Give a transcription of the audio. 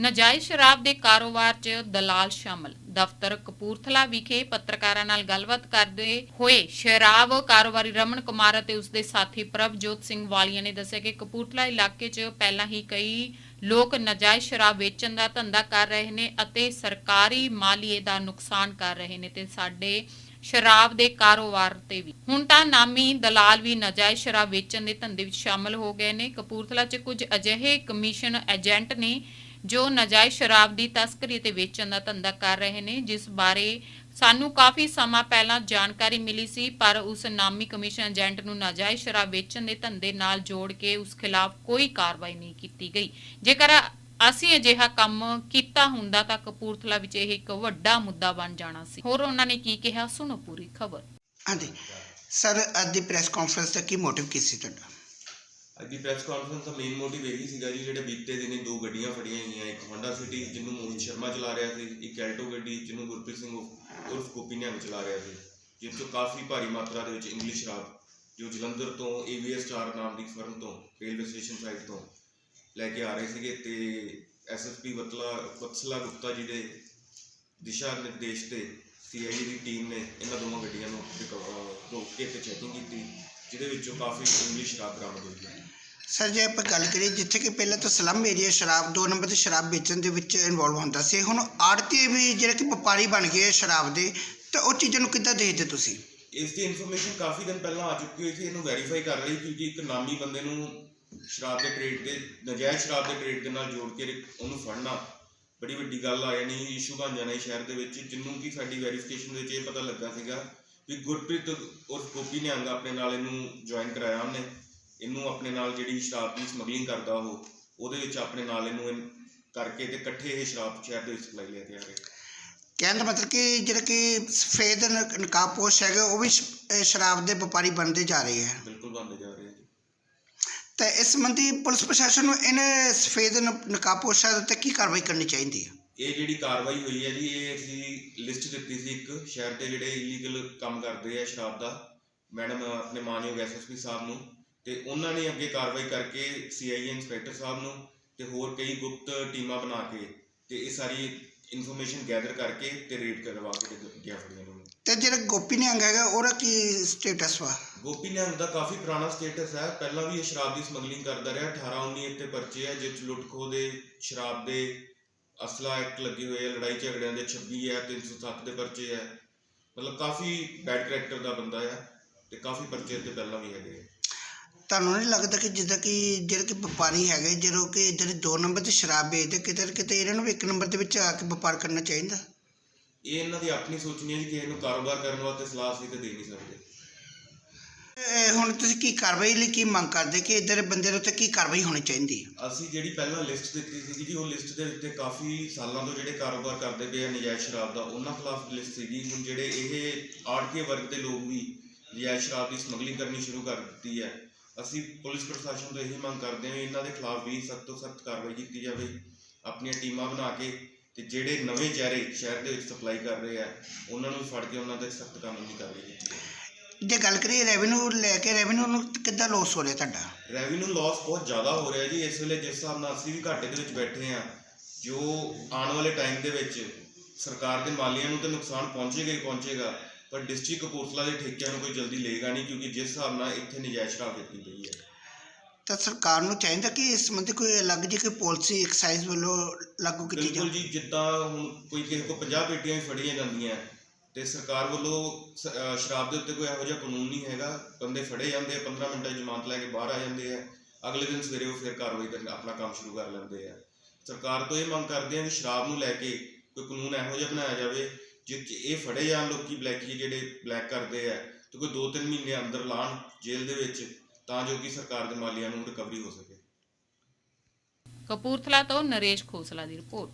ਨਾਜਾਇਜ਼ ਸ਼ਰਾਬ ਦੇ ਕਾਰੋਬਾਰ 'ਚ ਦਲਾਲ ਸ਼ਾਮਲ। ਦਫ਼ਤਰ ਕਪੂਰਥਲਾ ਵਿਖੇ ਪੱਤਰਕਾਰਾਂ ਨਾਲ ਗੱਲਬਾਤ ਕਰਦੇ ਹੋਏ ਸ਼ਰਾਬ ਕਾਰੋਬਾਰੀ ਰਮਨ ਕੁਮਾਰ ਅਤੇ ਉਸਦੇ ਸਾਥੀ ਪ੍ਰਭਜੋਤ ਸਿੰਘ ਵਾਲੀਆ ਨੇ ਦੱਸਿਆ ਕਿ ਕਪੂਰਥਲਾ ਇਲਾਕੇ 'ਚ ਪਹਿਲਾਂ ਹੀ ਕਈ ਲੋਕ ਨਜਾਇਜ਼ ਸ਼ਰਾਬ ਵੇਚਣ ਦਾ ਧੰਦਾ ਕਰ ਰਹੇ ਨੇ ਅਤੇ ਸਰਕਾਰੀ ਮਾਲੀਏ ਦਾ ਨੁਕਸਾਨ ਕਰ ਰਹੇ ਨੇ ਤੇ ਸਾਡੇ ਸ਼ਰਾਬ ਦੇ ਕਾਰੋਬਾਰ ਤੇ ਵੀ। ਹੁਣ ਤਾਂ ਨਾਮੀ ਦਲਾਲ ਵੀ ਨਜਾਇਜ਼ ਸ਼ਰਾਬ ਵੇਚਣ ਦੇ ਧੰਦੇ ਵਿੱਚ ਸ਼ਾਮਲ ਹੋ ਗਏ ਨੇ। ਕਪੂਰਥਲਾ 'ਚ ਕੁਝ ਅਜਿਹੇ ਕਮਿਸ਼ਨ ਏਜੰਟ ਨੇ ਜੋ ਨਜਾਇਜ਼ ਸ਼ਰਾਬ ਦੀ ਤਸਕਰੀ ਤੇ ਵੇਚਣ ਦਾ ਧੰਦਾ ਕਰ ਰਹੇ ਨੇ, ਜਿਸ ਬਾਰੇ ਸਾਨੂੰ ਕਾਫੀ ਸਮਾਂ ਪਹਿਲਾਂ ਜਾਣਕਾਰੀ ਮਿਲੀ ਸੀ, ਪਰ ਉਸ ਨਾਮੀ ਕਮਿਸ਼ਨ ਏਜੰਟ ਨੂੰ ਨਜਾਇਜ਼ ਸ਼ਰਾਬ ਵੇਚਣ ਦੇ ਧੰਦੇ ਨਾਲ ਜੋੜ ਕੇ ਉਸ ਖਿਲਾਫ ਕੋਈ ਕਾਰਵਾਈ ਨਹੀਂ ਕੀਤੀ ਗਈ। ਜੇਕਰ ਅਸੀਂ ਅਜਿਹਾ ਕੰਮ ਕੀਤਾ ਹੁੰਦਾ ਤਾਂ ਕਪੂਰਥਲਾ ਵਿੱਚ ਇਹ ਇੱਕ ਵੱਡਾ ਮੁੱਦਾ ਬਣ ਜਾਣਾ ਸੀ। ਹੋਰ ਉਹਨਾਂ ਨੇ ਕੀ ਕਿਹਾ? ਸੁਣੋ ਪੂਰੀ ਖਬਰ। ਹਾਂਜੀ। ਸਰ, ਅੱਜ ਦੀ ਪ੍ਰੈਸ ਕਾਨਫਰੰਸ ਦਾ ਕੀ ਮੋਟਿਵ ਕੀ ਸੀ ਤੁਹਾਡਾ? ਅੱਗੇ ਪ੍ਰੈਸ ਕਾਨਫਰੰਸ ਦਾ ਮੇਨ ਮੋਟਿਵ ਇਹੀ ਸੀਗਾ ਜੀ, ਜਿਹੜੇ ਬੀਤੇ ਦਿਨੀ ਦੋ ਗੱਡੀਆਂ ਫੜੀਆਂ ਗਈਆਂ, ਇੱਕ ਹੋਂਡਾ ਸਿਟੀ ਜਿਹਨੂੰ ਮੋਹਿਤ ਸ਼ਰਮਾ ਚਲਾ ਰਿਹਾ ਸੀ, ਇੱਕ ਐਲਟੋ ਗੱਡੀ ਜਿਹਨੂੰ ਗੁਰਪ੍ਰੀਤ ਸਿੰਘ ਉਰਫ ਗੋਪੀ ਨਿਹੰਗ ਚਲਾ ਰਿਹਾ ਸੀ, ਜਿਸ ਤੋਂ ਕਾਫੀ ਭਾਰੀ ਮਾਤਰਾ ਦੇ ਵਿੱਚ ਇੰਗਲਿਸ਼ ਸ਼ਰਾਬ ਜੋ ਜਲੰਧਰ ਤੋਂ AVS ਸਟਾਰ ਨਾਮ ਦੀ ਫਰਮ ਤੋਂ ਰੇਲਵੇ ਸਟੇਸ਼ਨ ਸਾਈਡ ਤੋਂ ਲੈ ਕੇ ਆ ਰਹੇ ਸੀਗੇ ਤੇ ਐਸਐਸਪੀ ਵਤਲਾ, ਵਤਸਲਾ ਗੁਪਤਾ ਜੀ ਦੇ ਦਿਸ਼ਾ ਨਿਰਦੇਸ਼ ਤੇ ਸੀਆਈਡੀ ਦੀ ਟੀਮ ਨੇ ਇਹਨਾਂ ਦੋਵਾਂ ਗੱਡੀਆਂ ਨੂੰ ਰੋਕ ਕੇ ਤੇ ਚੈਕਿੰਗ ਕੀਤੀ। ਜਿਹਦੇ ਵਿੱਚੋਂ ਕਾਫੀ ਇੰਗਲਿਸ਼ ਸ਼ਰਾਬ ਬਰਾਮਦ ਹੋਈ ਹੈ। ਸਰ ਜੇ ਆਪਾਂ ਗੱਲ ਕਰੀਏ ਜਿੱਥੇ ਕਿ ਪਹਿਲਾਂ ਤਾਂ ਸਲਮ ਏਰੀਆ ਸ਼ਰਾਬ ਦੋ ਨੰਬਰ ਤੇ ਸ਼ਰਾਬ ਵੇਚਣ ਦੇ ਵਿੱਚ ਇਨਵੋਲਵ ਹੁੰਦਾ ਸੀ ਹੁਣ ਆੜਤੀ ਵੀ ਜਿਹੜੇ ਕਿ ਵਪਾਰੀ ਬਣ ਗਏ ਸ਼ਰਾਬ ਦੇ ਤਾਂ ਉਹ ਚੀਜ਼ਾਂ ਨੂੰ ਕਿੱਦਾਂ ਦੇਖਦੇ ਤੁਸੀਂ? ਇਸ ਦੀ ਇਨਫੋਰਮੇਸ਼ਨ ਕਾਫੀ ਦਿਨ ਪਹਿਲਾਂ ਆ ਚੁੱਕੀ ਹੋਈ ਸੀ ਇਹਨੂੰ ਵੈਰੀਫਾਈ ਕਰ ਰਹੀ ਕਿਉਂਕਿ ਇੱਕ ਨਾਮੀ ਬੰਦੇ ਨੂੰ ਸ਼ਰਾਬ ਦੇ ਟ੍ਰੇਡ ਦੇ ਨਜਾਇਜ਼ ਸ਼ਰਾਬ ਦੇ ਟ੍ਰੇਡ ਦੇ ਨਾਲ ਜੋੜ ਕੇ ਉਹਨੂੰ ਫੜਨਾ ਬੜੀ ਵੱਡੀ ਗੱਲ ਆ ਜਾਣੀ ਇਸ਼ੂ ਬਣ ਜਾਣਾ ਸ਼ਹਿਰ ਦੇ ਵਿੱਚ ਜਿਹਨੂੰ ਕਿ ਸਾਡੀ ਵੈਰੀਫਿਕੇਸ਼ਨ ਵਿੱਚ ਇਹ ਪਤਾ ਲੱਗਾ ਸੀਗਾ। ਵੀ ਗੁਰਪ੍ਰੀਤ ਔਰ ਗੋਪੀ ਨਿਹੰਗ ਆਪਣੇ ਨਾਲ ਇਹਨੂੰ ਜੁਆਇਨ ਕਰਾਇਆ ਉਹਨੇ। ਇਹਨੂੰ ਆਪਣੇ ਨਾਲ ਜਿਹੜੀ ਸ਼ਰਾਬ ਦੀ ਸਮਗਲਿੰਗ ਕਰਦਾ ਉਹ ਉਹਦੇ ਵਿੱਚ ਆਪਣੇ ਨਾਲ ਇਹਨੂੰ ਇਹ ਕਰਕੇ ਤੇ ਇਕੱਠੇ ਇਹ ਸ਼ਰਾਬ ਸ਼ਹਿਰ ਦੇ ਵਿੱਚ ਸਪਲਾਈ ਲੈ ਕੇ ਆ ਰਹੇ ਕਹਿਣ ਦਾ ਮਤਲਬ ਕਿ ਜਿਹੜੇ ਕਿ ਸਫੇਦ ਨ- ਨਕਾਬਪੋਸ਼ ਹੈਗੇ ਉਹ ਵੀ ਸ਼ਰਾਬ ਦੇ ਵਪਾਰੀ ਬਣਦੇ ਜਾ ਰਹੇ ਹੈ। ਬਿਲਕੁਲ ਬੰਦੇ ਜਾ ਰਹੇ ਜੀ। ਤਾਂ ਇਸ ਸੰਬੰਧੀ ਪੁਲਿਸ ਪ੍ਰਸ਼ਾਸਨ ਨੂੰ ਇਹਨੇ ਸਫੇਦ ਨ- ਨਕਾਬਪੋਸ਼ਾਂ ਉੱਤੇ ਕੀ ਕਾਰਵਾਈ ਕਰਨੀ ਚਾਹੀਦੀ ਹੈ? ਇਹ ਜਿਹੜੀ ਕਾਰਵਾਈ ਹੋਈ ਹੈ ਜੀ ਇਹ ਅਸੀਂ ਲਿਸਟ ਦਿੱਤੀ ਸੀ ਇੱਕ ਸ਼ਹਿਰ ਦੇ ਜਿਹੜੇ ਇਲੀਗਲ ਕੰਮ ਕਰਦੇ ਆ ਸ਼ਰਾਬ ਦਾ ਮੈਡਮ ਆਪਣੇ ਮਾਨਯੋਗ ਐਸਐਸਪੀ ਸਾਹਿਬ ਨੂੰ ਤੇ ਉਹਨਾਂ ਨੇ ਅੱਗੇ ਕਾਰਵਾਈ ਕਰਕੇ ਸੀਆਈਏ ਇੰਸਪੈਕਟਰ ਸਾਹਿਬ ਨੂੰ ਤੇ ਹੋਰ ਕਈ ਗੁਪਤ ਟੀਮਾਂ ਬਣਾ ਕੇ ਤੇ ਇਹ ਸਾਰੀ ਇਨਫੋਰਮੇਸ਼ਨ ਗੈਦਰ ਕਰਕੇ ਤੇ ਰੇਡ ਕਰਵਾ ਕੇ ਗਿਆ ਫੜੀਆਂ ਨੂੰ ਤੇ ਜਿਹੜਾ ਗੋਪੀ ਨਿਹੰਗ ਹੈਗਾ ਉਹਦਾ ਕੀ ਸਟੇਟਸ ਵਾ? ਗੋਪੀ ਨਿਹੰਗ ਦਾ ਕਾਫੀ ਪੁਰਾਣਾ ਸਟੇਟਸ ਹੈ। ਪਹਿਲਾਂ ਵੀ ਇਹ ਸ਼ਰਾਬ ਦੀ ਸਮਗਲਿੰਗ ਕਰਦਾ ਰਿਹਾ 18 19 ਇੱਥੇ ਪਰਚੇ ਹੈ ਜਿਸ 'ਚ ਲੁੱਟ ਖੋਹ ਦੇ ਸ਼ਰਾਬ ਦੇ ਅਸਲਾ ਐਕਟ ਲੱਗੇ ਹੋਏ ਆ ਲੜਾਈ ਝਗੜਿਆਂ ਦੇ 26 ਹੈ 307 ਦੇ ਪਰਚੇ ਹੈ। ਮਤਲਬ ਕਾਫੀ ਬੈਡ ਕਰੈਕਟਰ ਦਾ ਬੰਦਾ ਹੈ ਤੇ ਕਾਫੀ ਪਰਚੇ ਤੇ ਪਹਿਲਾਂ ਵੀ ਹੈਗੇ ਆ। ਤੁਹਾਨੂੰ ਨਹੀਂ ਲੱਗਦਾ ਕਿ ਜਿੱਦਾਂ ਕਿ ਜਿਹੜੇ ਕਿ ਵਪਾਰੀ ਹੈਗੇ ਜਦੋਂ ਕਿ ਜਿਹੜੇ ਦੋ ਨੰਬਰ ਤੇ ਸ਼ਰਾਬ ਵੇਚਦੇ ਕਿਤੇ ਨਾ ਕਿਤੇ ਇਹਨਾਂ ਨੂੰ ਵੀ ਇੱਕ ਨੰਬਰ ਦੇ ਵਿੱਚ ਆ ਕੇ ਵਪਾਰ ਕਰਨਾ ਚਾਹੀਦਾ? ਇਹ ਇਹਨਾਂ ਦੀ ਆਪਣੀ ਸੋਚਣੀ ਹੈ ਜੀ ਕਿ ਇਹਨੂੰ ਕਾਰੋਬਾਰ ਕਰਨ ਵਾਸਤੇ ਸਲਾਹ ਅਸੀਂ ਤੇ ਦੇ ਨਹੀਂ ਸਕਦੇ। ਹੁਣ ਤੁਸੀਂ ਕੀ ਕਾਰਵਾਈ ਲਈ ਕੀ ਮੰਗ ਕਰਦੇ ਕਿ ਇਧਰ ਬੰਦੇ ਦੇ ਉੱਤੇ ਕੀ ਕਾਰਵਾਈ ਹੋਣੀ ਚਾਹੀਦੀ ਹੈ ਅਸੀਂ ਜਿਹੜੀ ਪਹਿਲਾਂ ਲਿਸਟ ਦਿੱਤੀ ਸੀਗੀ ਜੀ, ਉਹ ਲਿਸਟ ਦੇ ਉੱਤੇ ਕਾਫੀ ਸਾਲਾਂ ਤੋਂ ਜਿਹੜੇ ਕਾਰੋਬਾਰ ਕਰਦੇ ਪਏ ਆ ਨਜਾਇਜ਼ ਸ਼ਰਾਬ ਦਾ, ਉਹਨਾਂ ਖਿਲਾਫ ਲਿਸਟ ਸੀਗੀ। ਹੁਣ ਜਿਹੜੇ ਇਹ ਆੜਕੇ ਵਰਗ ਦੇ ਲੋਕ ਵੀ ਨਜਾਇਜ਼ ਸ਼ਰਾਬ ਦੀ ਸਮਗਲਿੰਗ ਕਰਨੀ ਸ਼ੁਰੂ ਕਰ ਦਿੱਤੀ ਹੈ। ਅਸੀਂ ਪੁਲਿਸ ਪ੍ਰਸ਼ਾਸਨ ਤੋਂ ਇਹੀ ਮੰਗ ਕਰਦੇ ਹਾਂ ਵੀ ਇਹਨਾਂ ਦੇ ਖਿਲਾਫ ਵੀ ਸਖਤ ਤੋਂ ਸਖਤ ਕਾਰਵਾਈ ਕੀਤੀ ਜਾਵੇ। ਆਪਣੀਆਂ ਟੀਮਾਂ ਬਣਾ ਕੇ ਤੇ ਜਿਹੜੇ ਨਵੇਂ ਚਿਹਰੇ ਸ਼ਹਿਰ ਦੇ ਵਿੱਚ ਸਪਲਾਈ ਕਰ ਰਹੇ ਆ, ਉਹਨਾਂ ਨੂੰ ਫੜ ਕੇ ਉਹਨਾਂ ਤੇ ਸਖਤ ਕਾਨੂੰਨੀ ਕਾਰਵਾਈ ਕੀਤੀ ਜਾਵੇ। ਜੇ ਗੱਲ ਕਰੀਏ ਰੈਵਨਿਊ ਲੈ ਕੇ ਰੈਵਨਿਊ ਨੂੰ ਕਿੱਦਾਂ ਲੋਸ ਹੋ ਰਿਹਾ ਤੁਹਾਡਾ? ਰੈਵਨਿਊ ਲਾਸ ਬਹੁਤ ਜ਼ਿਆਦਾ ਹੋ ਰਿਹਾ ਜੀ। ਇਸ ਵੇਲੇ ਜਿਸ ਹਿਸਾਬ ਨਾਲ ਅਸੀਂ ਵੀ ਘਾਟੇ ਦੇ ਵਿੱਚ ਬੈਠੇ ਆ ਜੋ ਆਉਣ ਵਾਲੇ ਟਾਈਮ ਦੇ ਵਿੱਚ ਸਰਕਾਰ ਦੇ ਮਾਲੀਆਂ ਨੂੰ ਤਾਂ ਨੁਕਸਾਨ ਪਹੁੰਚੇਗਾ ਹੀ ਪਹੁੰਚੇਗਾ ਪਰ ਡਿਸਟ੍ਰਿਕਟ ਕਪੂਰਥਲਾ ਦੇ ਠੇਕਿਆਂ ਨੂੰ ਕੋਈ ਜਲਦੀ ਲਏਗਾ ਨਹੀਂ ਕਿਉਂਕਿ ਜਿਸ ਹਿਸਾਬ ਨਾਲ ਇੱਥੇ ਨਜਾਇਜ਼ ਸ਼ਰਾਬ ਵੇਚੀ ਪਈ ਹੈ। ਤਾਂ ਸਰਕਾਰ ਨੂੰ ਚਾਹੀਦਾ ਕਿ ਇਸ ਸੰਬੰਧੀ ਕੋਈ ਅਲੱਗ ਜਿਹੀ ਕੋਈ ਪਾਲਿਸੀ ਐਕਸਾਈਜ਼ ਵੱਲੋਂ ਲਾਗੂ ਕੀਤੀ ਬਿਲਕੁਲ ਜਾਵੇ ਜੀ ਜਿੱਦਾਂ ਹੁਣ ਕੋਈ ਕਿਸੇ ਕੋ 50 ਪੇਟੀਆਂ ਵੀ ਫੜੀਆਂ ਜਾਂਦੀਆਂ ਤੇ ਸਰਕਾਰ ਵੱਲੋਂ ਸ- ਅਹ ਸ਼ਰਾਬ ਦੇ ਉੱਤੇ ਕੋਈ ਇਹੋ ਜਿਹਾ ਕਾਨੂੰਨ ਨਹੀਂ ਹੈਗਾ। ਬੰਦੇ ਫੜੇ ਜਾਂਦੇ ਆ 15 ਮਿੰਟਾਂ 'ਚ ਜ਼ਮਾਨਤ ਲੈ ਕੇ ਬਾਹਰ ਆ ਜਾਂਦੇ ਆ। ਅਗਲੇ ਦਿਨ ਸਵੇਰੇ ਉਹ ਫਿਰ ਕਾਰਵਾਈ ਕਰਨ, ਆਪਣਾ ਕੰਮ ਸ਼ੁਰੂ ਕਰ ਲੈਂਦੇ ਆ। ਸਰਕਾਰ ਤੋਂ ਇਹ ਮੰਗ ਕਰਦੇ ਆ ਵੀ ਸ਼ਰਾਬ ਨੂੰ ਲੈ ਕੇ ਕੋਈ ਕਾਨੂੰਨ ਇਹੋ ਜਿਹਾ ਬਣਾਇਆ ਜਾਵੇ ਜਿਸ ਇਹ ਫੜੇ ਜਾਣ ਲੋਕੀ ਬਲੈਕੀ ਜਿਹੜੇ ਬਲੈਕ ਕਰਦੇ ਆ, ਤੇ ਕੋਈ 2-3 ਮਹੀਨੇ ਅੰਦਰ ਲਾਣ ਜੇਲ੍ਹ ਦੇ ਵਿੱਚ, ਤਾਂ ਜੋ ਕਿ ਸਰਕਾਰ ਦੇ ਮਾਲੀਆਂ ਨੂੰ ਰਿਕਵਰੀ ਹੋ ਸਕੇ। ਕਪੂਰਥਲਾ ਤੋਂ ਨਰੇਸ਼ ਖੋਸਲਾ ਦੀ ਰਿਪੋਰਟ।